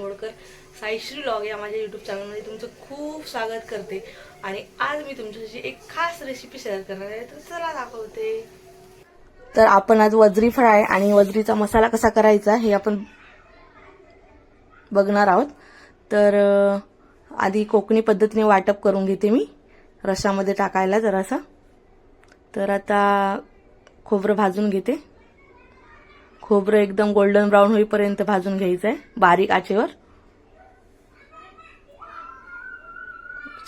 Ambedkar Saishree log या माझ्या YouTube चॅनलमध्ये तुमचं खूप स्वागत करते. आणि आज मी तुमच्याशी एक खास रेसिपी शेअर करणार आहे. तर चला दाखवते. तर आपण आज वजरी फ्राय आणि वजरीचा मसाला कसा करायचा हे आपण बघणार आहोत. तर आधी कोकणी पद्धतीने वाटप करून घेते मी. रशामध्ये टाकायला जरासा. तर आता खोबरं भाजून घेते. खोबरं एकदम गोल्डन ब्राऊन होईपर्यंत भाजून घ्यायचं आहे बारीक आचेवर.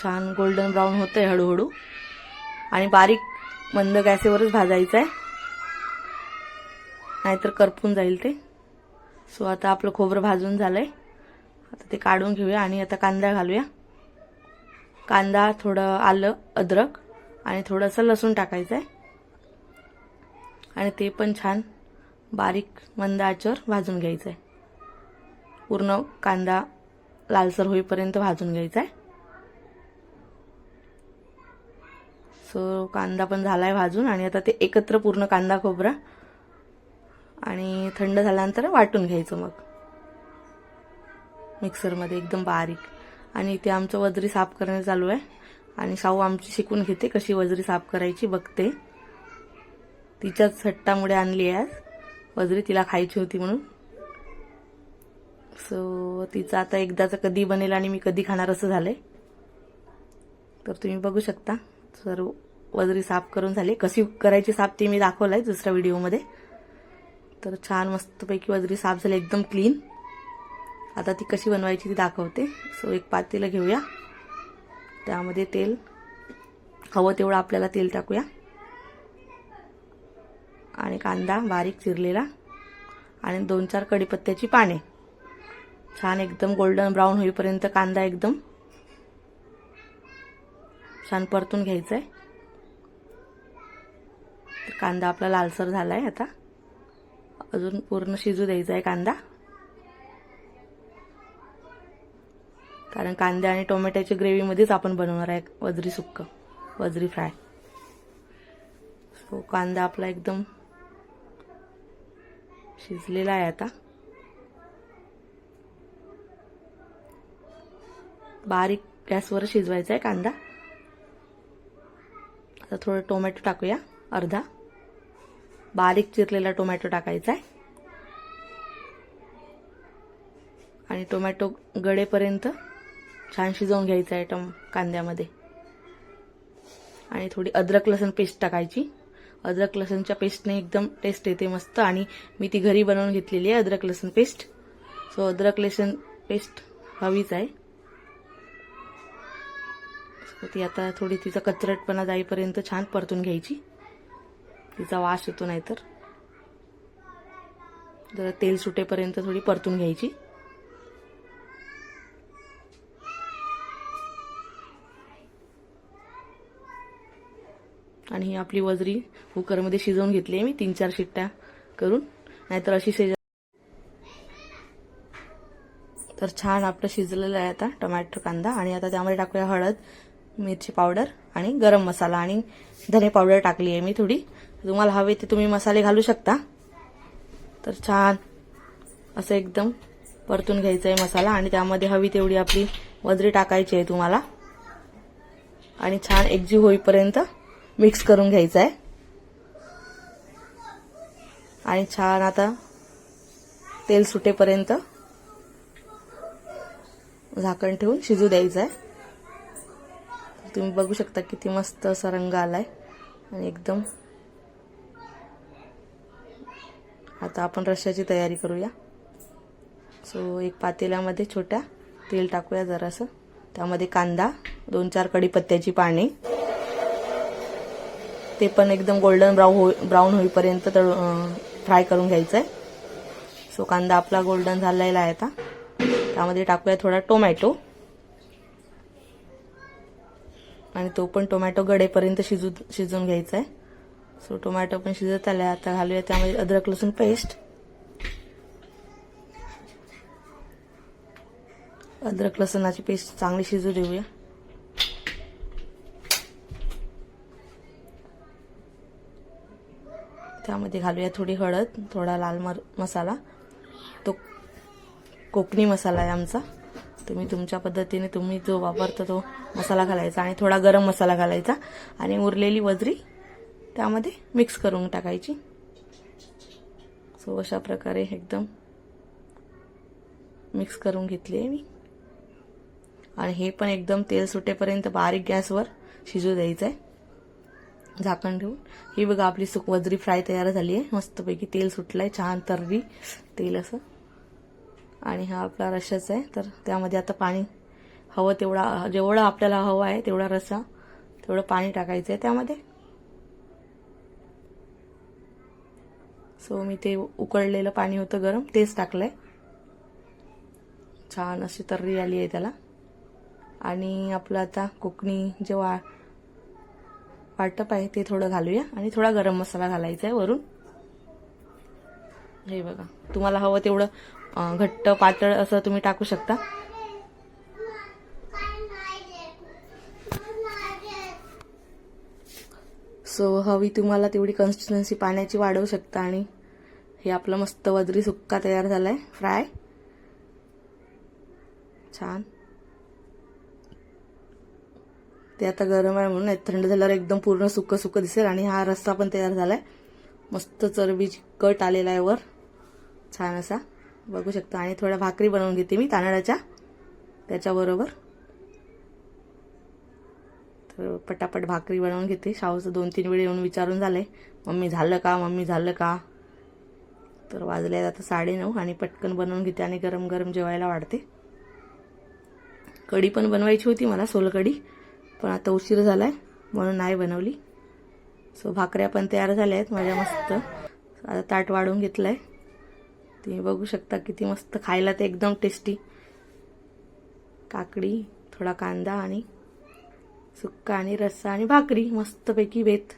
छान गोल्डन ब्राऊन होतंय हळूहळू. आणि बारीक मंद गॅसेवरच भाजायचं आहे नाहीतर करपून जाईल ते. सो आता आपलं खोबरं भाजून झालंय. आता ते काढून घेऊया आणि आता कांदा घालूया. कांदा थोडं आलं अद्रक आणि थोडंसं लसूण टाकायचं आहे आणि ते पण छान बारीक मंद आचेवर भाजून घ्यायचं आहे पूर्ण कांदा लालसर होईपर्यंत भाजून घ्यायचा आहे सो कांदा पण झाला आहे भाजून आणि आता ते एकत्र पूर्ण कांदा खोबरा आणि थंड झाल्यानंतर वाटून घ्यायचं मग. मिक्सरमध्ये एकदम बारीक. आणि इथे आमचं वजरी साफ करणं चालू आहे. आणि शाहू आमची शिकून घेते कशी वजरी साफ करायची बघते. तिच्याच हट्टामुळे आणली आहे आज. वजरी तिला खायची होती म्हणून. सो तिचं आता एकदाचं कधी बनेल आणि मी कधी खाणार असं झालंय. तर तुम्ही बघू शकता. सर्व वजरी साफ करून झाली. कशी करायची साफ ती मी दाखवलं आहे दुसऱ्या व्हिडिओमध्ये. तर छान मस्तपैकी वजरी साफ झाली एकदम क्लीन आता ती कशी बनवायची ती दाखवते. सो एक पातेलं घेऊया. त्यामध्ये तेल. हवं तेवढं आपल्याला तेल टाकूया. आणि कांदा बारीक चिरलेला आणि दोन चार कढीपत्त्याची पाने. छान एकदम गोल्डन ब्राऊन होईपर्यंत कांदा एकदम छान परतून घ्यायचा आहे कांदा आपला लालसर झाला आहे आता. अजून पूर्ण शिजू द्यायचा आहे कांदा. कारण कांदे आणि टोमॅटोच्या ग्रेव्हीमध्येच आपण बनवणार आहे वजरी सुक्क वजरी फ्राय. सो कांदा आपला एकदम शिजलेला आहे आता. बारीक गॅसवर शिजवायचा आहे कांदा. आता थोडं टोमॅटो टाकूया अर्धा. बारीक चिरलेला टोमॅटो टाकायचा आहे. आणि टोमॅटो गळेपर्यंत छान शिजवून घ्यायचा आहे टम कांद्यामध्ये. आणि थोडी अद्रक लसूण पेस्ट टाकायची. अद्रक लसणच्या पेस्टने एकदम टेस्ट येते मस्त. आणि मी ती घरी बनवून घेतलेली आहे अद्रक लसूण पेस्ट सो अद्रक लसूण पेस्ट हवीच आहे. ती आता थोडी तिचा कचरटपणा जाईपर्यंत छान परतून घ्यायची. तिचा वास येतो नाहीतर. जरा तेल सुटेपर्यंत थोडी परतून घ्यायची. आणि ही आपली वजरी कुकरमध्ये शिजवून घेतली आहे मी तीन चार शिट्ट्या करून. नाहीतर अशी शिज तर छान आपलं शिजलेलं आहे आता टोमॅटो कांदा. आणि आता त्यामध्ये टाकूया हळद मिरची पावडर आणि गरम मसाला. आणि धने पावडर टाकली आहे मी थोडी. तुम्हाला हवे ते तुम्ही मसाले घालू शकता. तर छान असं एकदम परतून घ्यायचं आहे मसाला. आणि त्यामध्ये हवी तेवढी आपली वजरी टाकायची आहे तुम्हाला. आणि छान एकजीव होईपर्यंत मिक्स करून घ्यायचं आहे आणि छान आता तेल सुटेपर्यंत झाकण ठेवून शिजू द्यायचं आहे तुम्ही बघू शकता किती मस्त असा रंग आलाय. आणि एकदम आता आपण रश्याची तयारी करूया. सो एक पातेल्यामध्ये छोट्या तेल टाकूया जरासं. त्यामध्ये कांदा दोन चार कढीपत्त्याची पाने ते पण एकदम गोल्डन ब्राऊन हो ब्राऊन होईपर्यंत तळ फ्राय करून घ्यायचं आहे सो कांदा आपला गोल्डन झालेला आहे आता. त्यामध्ये टाकूया थोडा टोमॅटो आणि तो पण टोमॅटो गडेपर्यंत शिजू शिजून घ्यायचा आहे सो टोमॅटो पण शिजत आला आता घालूया त्यामध्ये अद्रक लसूण पेस्ट अद्रक लसणाची पेस्ट चांगली शिजू देऊया. त्यामध्ये घालूया थोडी हळद थोडा लाल मर मसाला. तो कोकणी मसाला आहे आमचा. तुम्ही तुमच्या पद्धतीने तुम्ही जो वापरता तो मसाला घालायचा आणि थोडा गरम मसाला घालायचा आणि उरलेली वजरी त्यामध्ये मिक्स करून टाकायची. सो अशा प्रकारे एकदम मिक्स करून घेतली आहे मी. आणि हे पण एकदम तेल सुटेपर्यंत बारीक गॅसवर शिजू द्यायचं आहे झाकण ठेवून. ही बघा आपली सुक वजरी फ्राय तयार झाली आहे मस्तपैकी तेल सुटलंय छान तर्री तेल असं. आणि हा आपला रशाच आहे. तर त्यामध्ये आता पाणी हवं तेवढा जेवढं आपल्याला हवं आहे तेवढा रसा तेवढं पाणी टाकायचं आहे त्यामध्ये. सो मी ते उकळलेलं पाणी होतं गरम तेच टाकलंय. छान अशी तर्री आली आहे त्याला. आणि आपलं आता कोकणी जेव्हा वाटप आहे ते थोडं घालूया. आणि थोडा गरम मसाला घालायचा आहे वरून. हे बघा. तुम्हाला हवं तेवढं घट्ट पातळ असं तुम्ही टाकू शकता. सो हवी तुम्हाला तेवढी कन्सिस्टन्सी पाण्याची वाढवू शकता आणि हे आपलं मस्त वदरी सुक्का तयार झालाय. फ्राय छान. ते आता गरम आहे म्हणून थंड झाल्यावर एकदम पूर्ण सुकं सुकं दिसेल आणि हा रस्सा पण तयार झाला आहे मस्त चरबीची कट आलेला आहे वर. छान असा. बघू शकता. आणि थोड्या भाकरी बनवून घेते मी तांदळाच्या. त्याच्याबरोबर तर पटापट भाकरी बनवून घेते. शाहूचं दोन तीन वेळ येऊन विचारून झालंय. मम्मी झालं का? मम्मी झालं का? तर वाजले आता साडेनऊ आणि पटकन बनवून घेते आणि गरम गरम जेवायला वाढते. कढी पण बनवायची होती मला सोलकढी. पण आता उशीर झाला आहे म्हणून नाही बनवली. सो भाकऱ्या पण तयार झाल्या आहेत माझ्या मस्त. आता ताट वाढून घेतलंय. तुम्ही बघू शकता किती मस्त खायला ते एकदम टेस्टी काकडी थोडा कांदा आणि सुक्का आणि रस्सा आणि भाकरी मस्तपैकी बेत.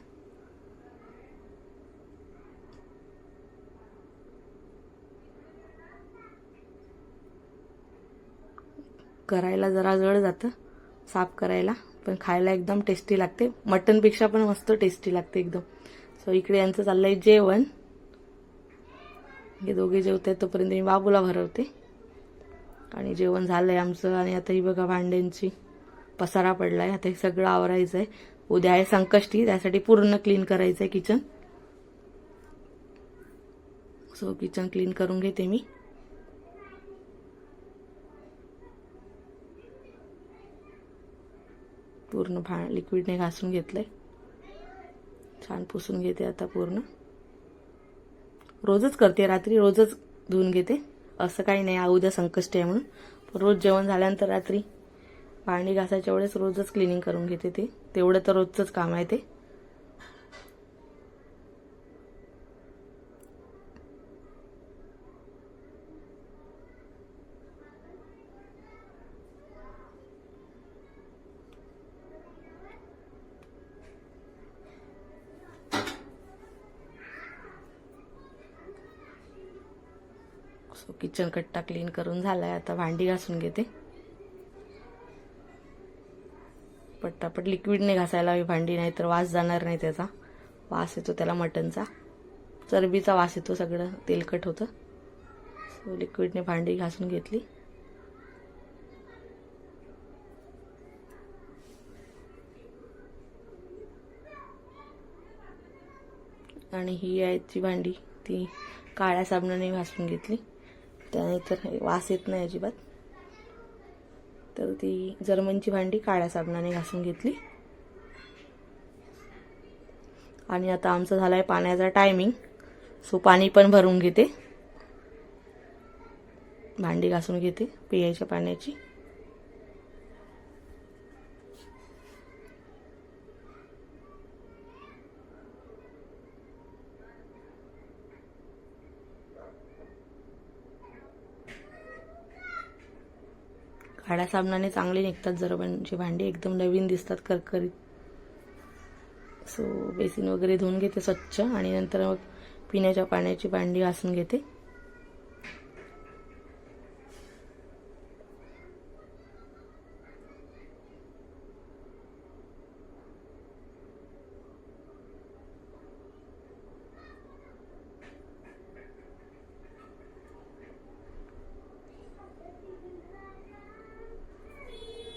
करायला जरा जड जातं साफ करायला. पण खायला एकदम टेस्टी लागते. मटनपेक्षा पण मस्त टेस्टी लागते एकदम. सो इकडे यांचं चाललंय जेवण. हे दोघे जेवत आहेत तोपर्यंत मी बाबूला भरवते. आणि जेवण झालंय आमचं. आणि आता ही बघा भांड्यांची पसारा पडलाय. आता हे सगळं आवरायचं आहे उद्या आहे संकष्टी. त्यासाठी पूर्ण क्लीन करायचं आहे किचन सो किचन क्लीन करून घेते मी. पूर्ण भा लिक्विडने घासून घेतलं आहे छान पुसून घेते आता पूर्ण. रोजच करते रात्री रोजच धुवून घेते. असं काही नाही आ, उद्या संकष्ट आहे म्हणून. रोज जेवण झाल्यानंतर रात्री भांडी घासायच्या वेळेस रोजच क्लिनिंग करून घेते ते. तेवढं तर रोजचंच काम आहे ते. सो किचन कट्टा क्लीन करून झाला आहे आता भांडी घासून घेते. पट्टापट लिक्विडने घासायला हवी भांडी नाही तर वास जाणार नाही त्याचा. वास येतो त्याला मटनचा. चरबीचा वास येतो सगळं तेलकट होतं. सो लिक्विडने भांडी घासून घेतली. आणि ही आहे ती भांडी ती काळ्या साबणाने घासून घेतली. त्याने तर वास येत नाही अजिबात. तर ती जर्मनची भांडी काळ्या साबणाने घासून घेतली. आणि आता आमचं झालं आहे पाण्याचा टायमिंग सो पाणी पण भरून घेते. भांडी घासून घेते पियाच्या पाण्याची. काळ्या साबणाने चांगली निघतात जरबनची भांडी एकदम नवीन दिसतात करकरीत. सो बेसिन वगैरे धुवून घेते स्वच्छ आणि नंतर मग पिण्याच्या पाण्याची भांडी घासून घेते.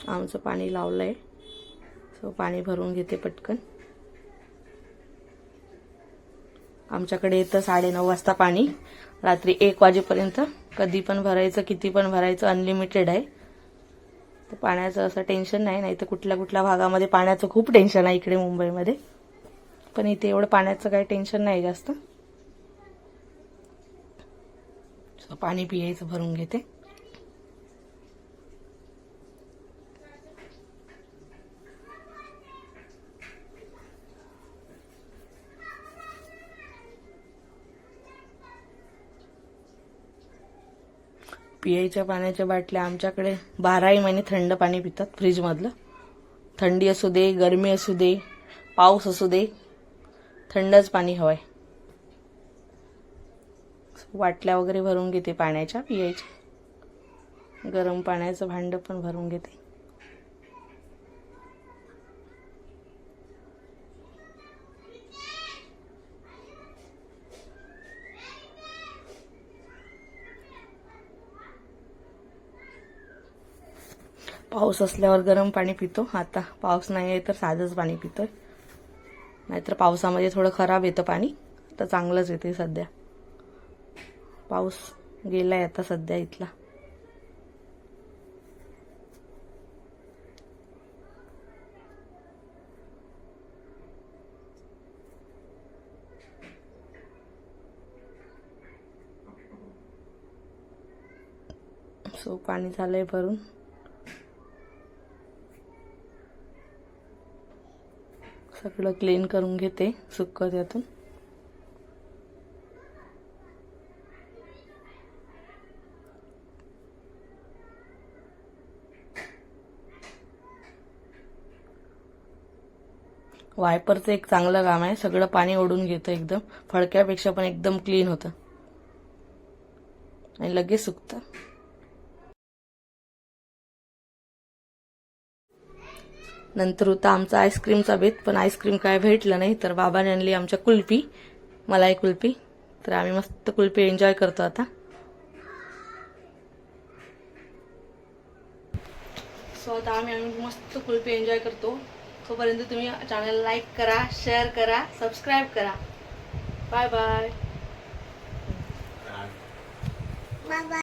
आमचं पाणी लावलं आहे सो पाणी भरून घेते पटकन. आमच्याकडे येतं साडेनऊ वाजता पाणी. रात्री एक वाजेपर्यंत. कधी पण भरायचं किती पण भरायचं अनलिमिटेड आहे. तर पाण्याचं असं टेन्शन नाही नाही तर कुठल्या कुठल्या भागामध्ये पाण्याचं खूप टेन्शन आहे इकडे मुंबईमध्ये. पण इथे एवढं पाण्याचं काही टेन्शन नाही जास्त. पाणी पियायचं भरून घेते. पियायच्या पाण्याच्या बाटल्या आमच्याकडे बाराही महिने थंड पाणी पितात फ्रीजमधलं. थंडी असू दे गरमी असू दे पाऊस असू दे थंडच पाणी हवंय. वाटल्या वगैरे भरून घेते पाण्याच्या पियायच्या गरम पाण्याचं भांडं पण भरून घेते. पाऊस असल्यावर गरम पाणी पितो. आता पाऊस नाही आहे तर साधंच पाणी पितोय. नाहीतर पावसामध्ये थोडं खराब येतं पाणी. तर चांगलंच येते सध्या. पाऊस गेलाय आता सध्या इथला. सो पाणी झालंय भरून. सगळं क्लीन करून घेते सुक त्यातून. वायपरचं एक चांगलं काम आहे सगळं पाणी ओढून घेतं एकदम. फडक्यापेक्षा पण एकदम क्लीन होतं. आणि लगेच सुकतं. नंतर होता आमचा आईस्क्रीमचा बेत पण आईस्क्रीम काय भेटलं नाही तर बाबाने आणली आमच्या कुल्फी. मलाई कुल्फी. तर आम्ही मस्त कुल्फी एन्जॉय करतो आता. सो आता आम्ही आम्ही मस्त कुल्फी एन्जॉय करतो. तोपर्यंत तुम्ही चॅनल लाईक करा शेअर करा सबस्क्राईब करा. Bye bye